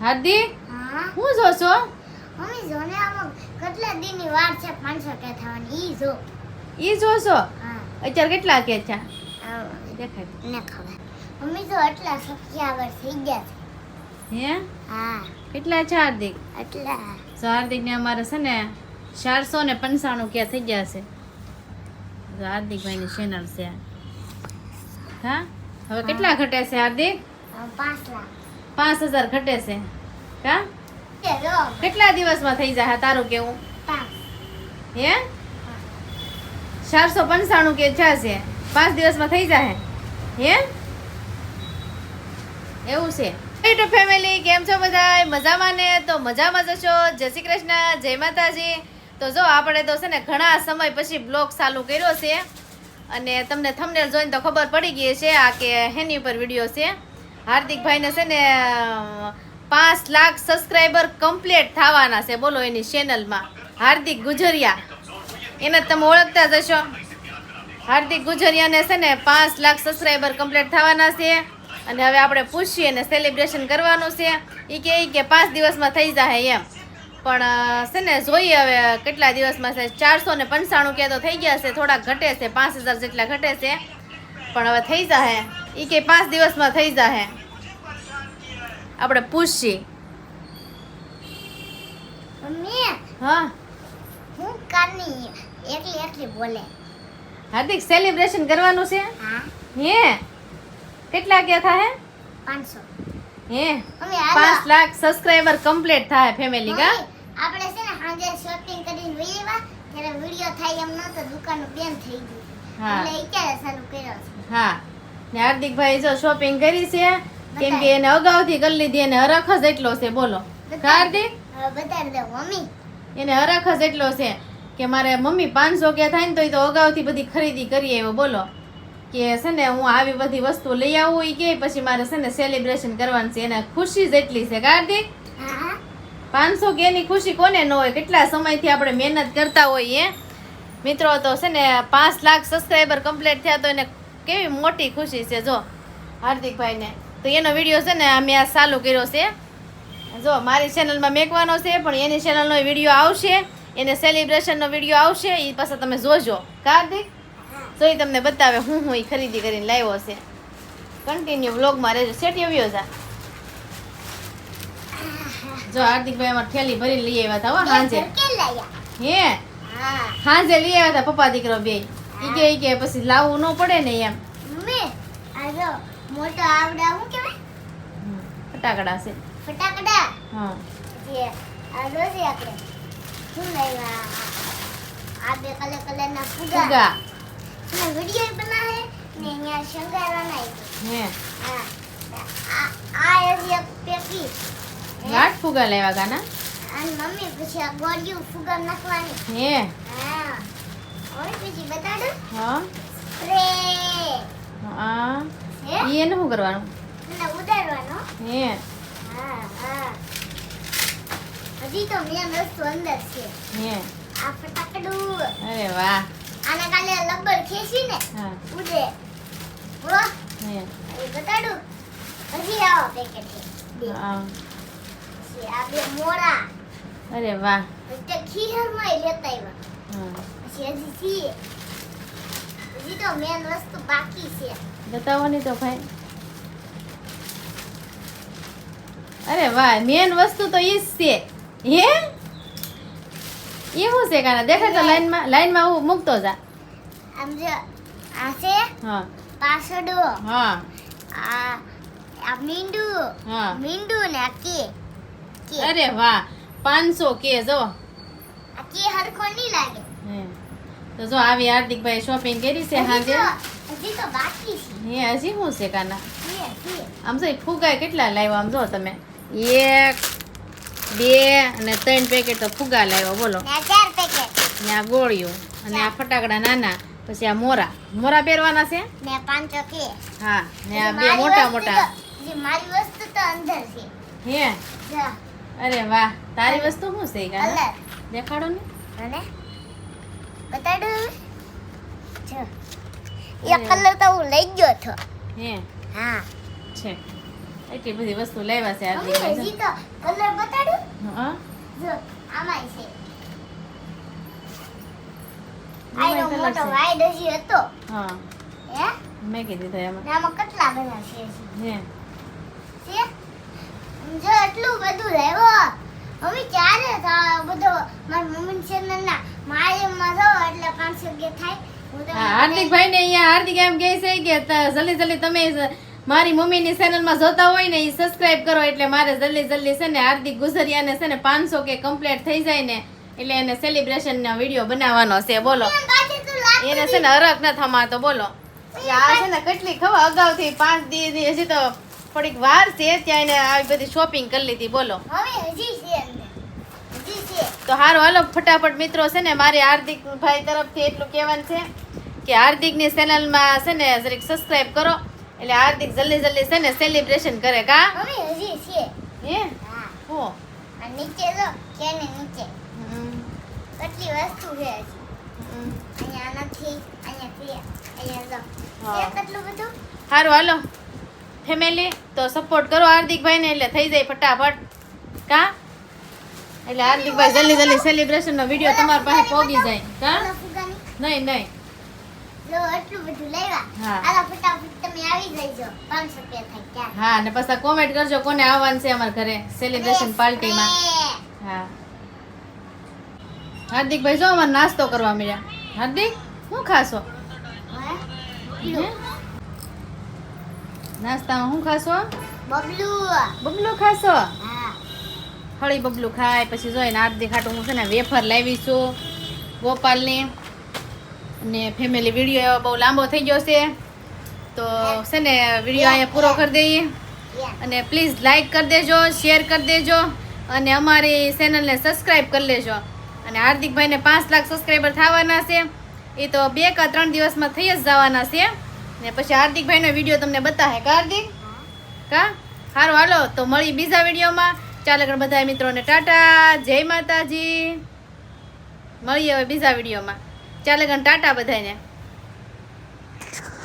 હાર્દિક હા? હું જોશો મમ્મી જો ને આમાં કેટલા દિનની વાર છે? પાંચસો કે થવાની? ઈ જો. ઈ જોશો હા. અત્યારે કેટલા કે છે? દેખાય. ને ખબર. મમ્મી જો એટલા સબસ્ક્રાઈબર થઈ ગયા છે. હે? હા. કેટલા છે હાર્દિક એટલા. હાર્દિક ને અમારે છે ને ચારસો ને પંચાણું ક્યાં થઈ ગયા છે. તો હાર્દિકભાઈની ચેનલ છે. હા? હવે કેટલા ઘટે છે હાર્દિક પાંચ લાખ. પાંચ હજાર ઘટે છે. કા? કેટલા દિવસમાં થઈ જાય? તારું કેવું? હે? ચારસો પંચાણું કે છે છે? પાંચ દિવસમાં થઈ જાય? હે? એવું છે. યુટ્યુબ ફેમિલી કેમ છો બધા મજામાં ને? તો મજામાં જ છો જય શ્રી કૃષ્ણ જય માતાજી. તો જો આપણે તો છે ને ઘણા સમય પછી બ્લોગ ચાલુ કર્યો છે. અને તમને થંબનેલ જોઈને તો ખબર પડી ગઈ છે આ કે હેની ઉપર વીડિયો છે. હાર્દિકભાઈને છે ને, પાંચ લાખ સબસ્ક્રાઈબર કમ્પ્લીટ થવાના છે. બોલો એની ચેનલમાં હાર્દિક ગુજરિયા. એને તમે ઓળખતા જ હશો. હાર્દિક ગુજરિયાને છે ને પાંચ લાખ સબસ્ક્રાઈબર કમ્પ્લીટ થવાના છે. અને હવે આપણે પૂછીએ અને સેલિબ્રેશન કરવાનું છે. એ કે એ કે પાંચ દિવસમાં થઈ જાય એમ. પણ છે ને જોઈએ હવે કેટલા દિવસમાં છે. ચારસો ને પંચાણું કે તો થઈ ગયા છે. થોડાક ઘટે છે. પાંચ હજાર જેટલા ઘટે છે. પણ હવે થઈ જાય એ કે પાંચ દિવસમાં થઈ જાય આપણે પૂછીએ. મમ્મી હા. હું કાની એકલી એકલી બોલે. હાર્દિક સેલિબ્રેશન કરવાનું છે? હા. હે? કેટલા કે થાય પાંચસો. હે? Mummy hello. પાંચ લાખ સબસ્ક્રાઇબર કમ્પ્લીટ થાય ફેમિલી કા? મમ્મી, આપણે છે ને સાંજે શોપિંગ કરીને વહી આવ્યા ત્યારે વીડિયો થાય એમ નતો દુકાન બંધ થઈ ગઈ હા. એટલે અત્યારે ચાલુ કર્યો છે? હા. ને હાર્દિકભાઈ જો શોપિંગ કરી છે કેમ કે એને અગાઉથી કરી લીધી એને હરખ જ એટલો છે બોલો. હાર્દિક? એને હરખ જ એટલો છે કે મારે મમ્મી પાંચસો કે થાય ને તો એ તો અગાઉથી બધી ખરીદી કરી આવ્યો બોલો. કે છે ને હું આવી બધી વસ્તુ લઈ આવું એ કે પછી મારે છે ને સેલિબ્રેશન કરવાનું છે એને ખુશી જ એટલી છે કાર્તિક પાંચસો કે ની ખુશી કોને ન હોય? કેટલા સમયથી આપણે મહેનત કરતા હોઈએ? મિત્રો તો છે ને પાંચ લાખ સબસ્ક્રાઈબર કમ્પ્લીટ થયા તો એને કેવી મોટી ખુશી છે જો હાર્દિકભાઈને. તો એનો વીડિયો છે ને અમે આ ચાલુ કર્યો છે. જો મારી ચેનલમાં મેકવાનો છે પણ એની ચેનલનો વીડિયો આવશે. એને સેલિબ્રેશનનો વીડિયો આવશે એ પાછા તમે જોજો. કા હાર્દિક? તો એ તમને બતાવે હું હું એ ખરીદી કરીને લાવ્યો છે. કન્ટિન્યુ વ્લોગમાં રહેજો. સેટી આવ્યો જા જો હાર્દિકભાઈ અમારે થેલી ભરીને લઈ આવ્યા હતા હો સાંજે હે હા? સાંજે લઈ આવ્યા હતા પપ્પા દીકરો બે. ઈ કે ઈ કે પછી લાવવું ન પડે ને એમ. મમ્મી આ જો મોટો આવડા હું કહેવાય? ફટાકડા છે. ફટાકડા? હા. જે આ છે આપણે શું લાવ્યા? આ બે કલર કલરના ફુગા. ફુગા. અને વિડિયો બનાવે ને અહીંયા શંગારવાના હે. હા. આ આ પેકી ગાંઠ ફુગા લેવા ગાના? અને મમ્મી પછી આ ગોળીઓ ફુગા નાખવાની. હે. હા. હા. હા. ઈ એને શું કરવાનું? હે. હા હા. હજી તો મેં વસ્તુ અંદર છે. હે. આ ફટાકડું. અરે વાહ. આને કાલે લબ્બર ખેંચી ને હા. ઉડે. હો. હે. એ બતાડું. હજી આવો પેકેટ છે હા. આ બે મોરા. અરે વાહ. પછી ખીહરમાં લેતા આવ્યા. હા. પછી છીએ હજી તો મેન વસ્તુ બાકી છે બતાવો ને તો ભાઈ અરે વાહ મેન વસ્તુ તો ઈ જ છે હે એ શું છે કાના દેખાય તો લાઈનમાં લાઈનમાં હું મૂકતો જા આમ જો આ છે હા પાસડો હા આ આ મીંડુ હા મીંડુ ને આ કે અરે વાહ પાંચસો કે જો આ કે હરખો નહીં લાગે. તો જો આવી હાર્દિકભાઈ શોપિંગ કરી છે હજી હાજે. તો બાકી છે. હે હજી શું છે કાના? આમ જો ફુગા કેટલા લાવ્યા? આમ જો તમે. એક બે અને ત્રણ પેકેટ તો ફુગા લાવ્યો બોલો. ને આ ચાર પેકેટ ને આ ગોળીઓ અને આ ફટાકડા નાના પછી આ મોરા. મોરા પહેરવાના છે? ને પાંચ કે. હા ને આ બે મોટા મોટા. મારી વસ્તુ તો અંદર છે. હે? અરે વાહ તારી વસ્તુ શું છે કાના? દેખાડો ને. બતાડું. જો. એ કલર તો હું લઈ ગયો છો હે. હા. છે. એટલી બધી વસ્તુ લેવા છે મમ્મી હજી તો કલર બતાડું. હા. જો આમાં છે. આનો મોટો વાઈડ હજી હતો. હા. હે? મેં કીધી તો એમાં. આમાં કેટલા બધા છે હે. છે? જો એટલું બધું લાવ્યો મમ્મી ક્યારે બધો મારી મમ્મી છે ને મારે માં રહો એટલે પાંચસો કે થાય. તો હાર્દિકભાઈ ને અહીંયા હાર્દિક એમ કહે છે કે જલ્દી જલ્દી તમે મારી મમ્મીની ચેનલમાં જોતા હોય ને એ સબસ્ક્રાઇબ કરો એટલે મારે જલ્દી જલ્દી છે ને હાર્દિક ગુજરિયાને છે ને પાંચસો કે કમ્પ્લીટ થઈ જાય ને એટલે એને સેલિબ્રેશન નો વીડિયો બનાવવાનો છે બોલો. તું એને છે ને હરક ન થમાતો બોલો. કે આ છે ને કેટલી ખબર અગાઉથી પાંચ દિવસ દી હજી તો થોડીક વાર છે ત્યાં એને આવી બધી શોપિંગ કરી લીધી બોલો. તો હારું હાલો ફટાફટ મિત્રો છે ને મારે હાર્દિક ભાઈ તરફથી એટલું કહેવાનું છે કે હાર્દિકની ચેનલમાં છે ને જરીક સબસ્ક્રાઇબ કરો એટલે હાર્દિક જલ્દી જલ્દી છે ને સેલિબ્રેશન કરે કા? હજી છે. હે? હા. નીચે જો કેને નીચે. હમ, કેટલી વસ્તુ છે. અહીંયા નથી અહીંયા અહીંયા જો. કેટલું બધું? હારું હાલો. ફેમિલી તો સપોર્ટ કરો હાર્દિકભાઈને એટલે થઈ જાય ફટાફટ. કા? એટલે હાર્દિકભાઈ જલ્દી જલ્દી સેલિબ્રેશન નો વીડિયો તમારી પાસે પહોંચી જાય. કા? નહીં નહીં. હા. અને પછી કોમેન્ટ કરજો કોને આવવાનું છે અમારા ઘરે સેલિબ્રેશન પાર્ટીમાં. હા. હાર્દિકભાઈ જો અમારે નાસ્તો કરવા મળ્યા. હાર્દિક શું ખાશો? હે? નાસ્તામાં શું ખાશો? બબલુ. બબલું ખાશો? હા. હળી બબલું ખાય પછી જોઈને હાર્દિક ખાટું હું છે ને વેફર લાવી છું ગોપાલની. અને ફેમિલી વીડિયો બહુ લાંબો થઈ ગયો છે. તો છે ને વીડિયો અહીંયા પૂરો કરી દઈએ. અને પ્લીઝ લાઇક કરી દેજો શેર કરી દેજો. અને અમારી ચેનલને સબસ્ક્રાઈબ કરી લેજો. અને હાર્દિકભાઈને પાંચ લાખ સબસ્ક્રાઈબર થવાના છે. એ તો બે કે ત્રણ દિવસમાં થઈ જ જવાના છે. ને પછી હાર્દિકભાઈનો વીડિયો તમને બતાવે. કાર્દિક કા? સારું હાલો. તો મળી બીજા વિડીયોમાં. ચાલે આગળ બધા મિત્રોને ટાટા. જય માતાજી. મળીએ હવે બીજા વિડીયોમાં. ચાલે ટાટા બધાને